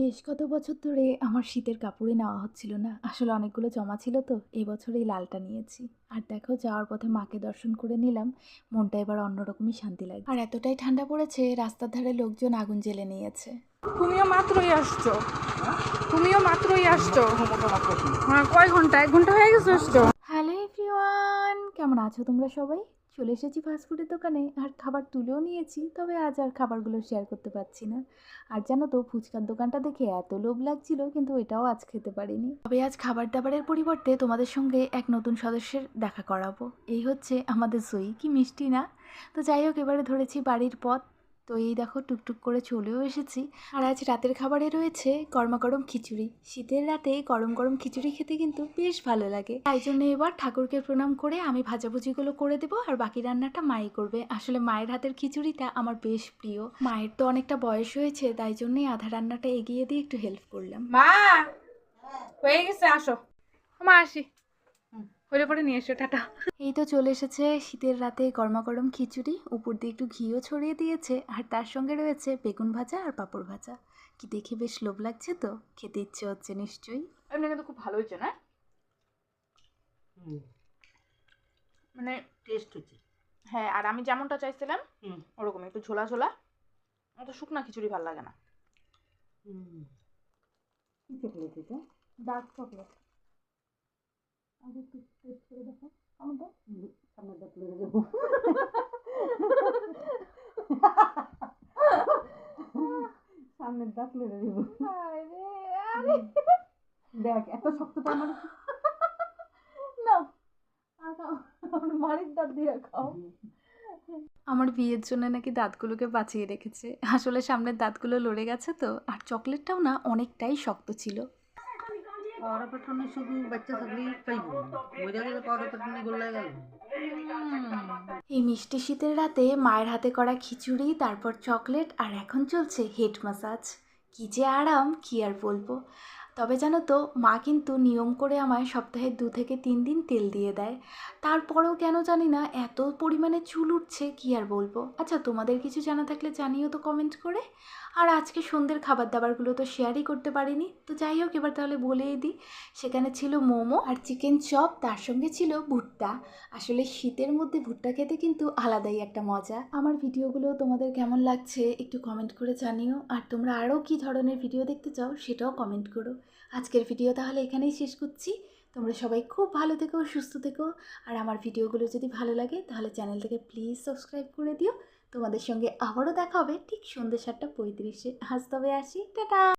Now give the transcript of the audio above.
বেশ কত বছর ধরে আমার শীতের কাপড়ে নেওয়া হচ্ছিল না। আসলে অনেকগুলো জমা ছিল তো এই বছর এই লালটা নিয়েছি। আর দেখো যাওয়ার পথে মাকে দর্শন করে নিলাম মনটা এবার অন্যরকমই শান্তি লাগে আর এতটাই ঠান্ডা পড়েছে রাস্তার ধারে লোকজন আগুন জ্বেলে নিয়েছে। তুমিও মাত্রই আসছো। তুমিও মাত্রই আসছো। হ্যাঁ কয় ঘণ্টা? এক ঘণ্টা হয়ে গেছে আসছো? আছো তোমরা সবাই? চলে এসেছি ফাস্টফুডের দোকানে। আর খাবার তুলেও নিয়েছি, তবে আজ আর খাবারগুলো শেয়ার করতে পারছি না। আর জানো তো, ফুচকার দোকানটা দেখে এত লোভ লাগছিল, কিন্তু এটাও আজ খেতে পারিনি। তবে আজ খাবার দাবারের পরিবর্তে তোমাদের সঙ্গে এক নতুন সদস্যের দেখা করাবো। এই হচ্ছে আমাদের সই। কি মিষ্টি না? তো যাই হোক, এবারে ধরেছি বাড়ির পথ। তো এই দেখো টুকটুক করে চলেও এসেছি। আর আজ রাতের খাবারে রয়েছে গরমা গরম খিচুড়ি। শীতের রাতে গরম গরম খিচুড়ি খেতে কিন্তু বেশ ভালো লাগে। তাই জন্য এবার ঠাকুরকে প্রণাম করে আমি ভাজাভুজিগুলো করে দেবো আর বাকি রান্নাটা মাই করবে। আসলে মায়ের হাতের খিচুড়িটা আমার বেশ প্রিয়। মায়ের তো অনেকটা বয়স হয়েছে, তাই জন্যই আধা রান্নাটা এগিয়ে দিয়ে একটু হেল্প করলাম। মা! হয়ে গেছে, আসো। মা, আসি। হলে পরে নিয়ে এসো টাটা। এই তো চলে এসেছে শীতের রাতে গরমা গরম খিচুড়ি। উপর দিয়ে একটু ঘিও ছড়িয়ে দিয়েছে আর তার সঙ্গে রয়েছে বেগুন ভাজা আর পাঁপড় ভাজা। কি দেখে বেশ লোভ লাগছে তো? খেতে ইচ্ছে হচ্ছে নিশ্চয়ই। এমনি কিন্তু খুব ভালো হয়েছে না? মানে টেস্ট হচ্ছে। হ্যাঁ আর আমি যেমনটা চাইছিলাম হুম। ওরকম একটু ঝোলা ঝোলা। অত শুকনা খিচুড়ি ভালো লাগে না। হুম। কি চকলেট এটা? ডার্ক চকলেট আগে একটু টেস্ট করে দেখো। আমাদের সামনে দাঁত লেগে যাব। সামনের দাঁত লেগে যাব। দেখ এত শক্ত তো আমার না মারির দাঁত দিয়ে খাও। আমার বিয়ের জন্য নাকি দাঁতগুলোকে বাঁচিয়ে রেখেছে। আসলে সামনের দাঁতগুলো লড়ে গেছে তো আর চকলেটটাও না অনেকটাই শক্ত ছিল। শুধু বাচ্চা থাকলেই গেল। এই মিষ্টি শীতের রাতে মায়ের হাতে করা খিচুড়ি, তারপর চকলেট, আর এখন চলছে হেড মাসাজ। কী যে আরাম, কি আর বলব। তবে জানো তো, মা কিন্তু নিয়ম করে আমায় সপ্তাহে দু থেকে তিন দিন তেল দিয়ে দেয়। তারপরেও কেন জানি না, এত পরিমাণে চুল উঠছে, কী আর বলব? আচ্ছা তোমাদের কিছু জানা থাকলে জানিও তো কমেন্ট করে। আর আজকে সন্ধ্যের খাবার দাবারগুলো তো শেয়ারই করতে পারিনি। তো যাই হোক, এবার তাহলে বলেই দিই। সেখানে ছিল মোমো আর চিকেন চপ তার সঙ্গে ছিল ভুট্টা। আসলে শীতের মধ্যে ভুট্টা খেতে কিন্তু আলাদাই একটা মজা। আমার ভিডিওগুলো তোমাদের কেমন লাগছে একটু কমেন্ট করে জানিও। আর তোমরা আরও কী ধরনের ভিডিও দেখতে চাও, সেটাও কমেন্ট করো। আজকের ভিডিও তাহলে এখানেই শেষ করছি। তোমরা সবাই খুব ভালো থেকো, সুস্থ থেকো। আর আমার ভিডিওগুলো যদি ভালো লাগে, তাহলে চ্যানেলটাকে প্লিজ সাবস্ক্রাইব করে দিও। তোমাদের সঙ্গে আবারও দেখা হবে ঠিক সন্ধ্যে সাতটা পঁয়ত্রিশে। আজ তবে আসি। টাটা!